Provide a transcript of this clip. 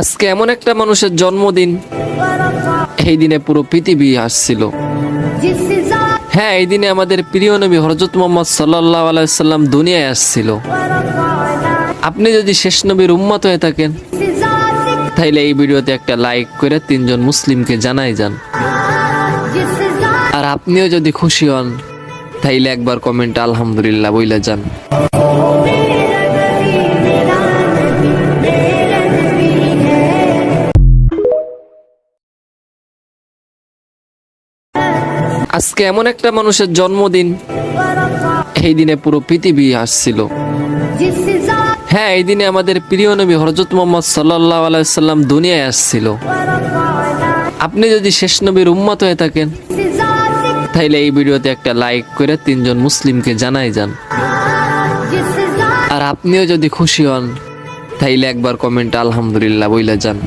আজকে এমন একটা মানুষের জন্মদিন। এই দিনে পুরো পৃথিবী আসছিল হ্যাঁ এই দিনে আমাদের প্রিয় নবী হরজত মোহাম্মদ সাল্লাহ আলাইসাল্লাম দুনিয়ায় আসছিল। আপনি যদি শেষ নবীর উম্মত হয়ে থাকেন, তাইলে এই ভিডিওতে একটা লাইক করে তিনজন মুসলিমকে জানাই যান। আর আপনিও যদি খুশি হন, তাইলে একবার কমেন্ট আলহামদুলিল্লাহ বইলা যান। আজকে এমন একটা মানুষের জন্মদিন। এই দিনে পুরো পৃথিবী আসছিল। হ্যাঁ এই দিনে আমাদের প্রিয় নবী হরজত মোহাম্মদ সাল্লাহ আলাইসাল্লাম দুনিয়ায় আসছিল। আপনি যদি শেষ নবীর উম্মত হয়ে থাকেন, তাইলে এই ভিডিওতে একটা লাইক করে তিনজন মুসলিমকে জানাই যান। আর আপনিও যদি খুশি হন, তাইলে একবার কমেন্ট আলহামদুলিল্লাহ বইলা যান।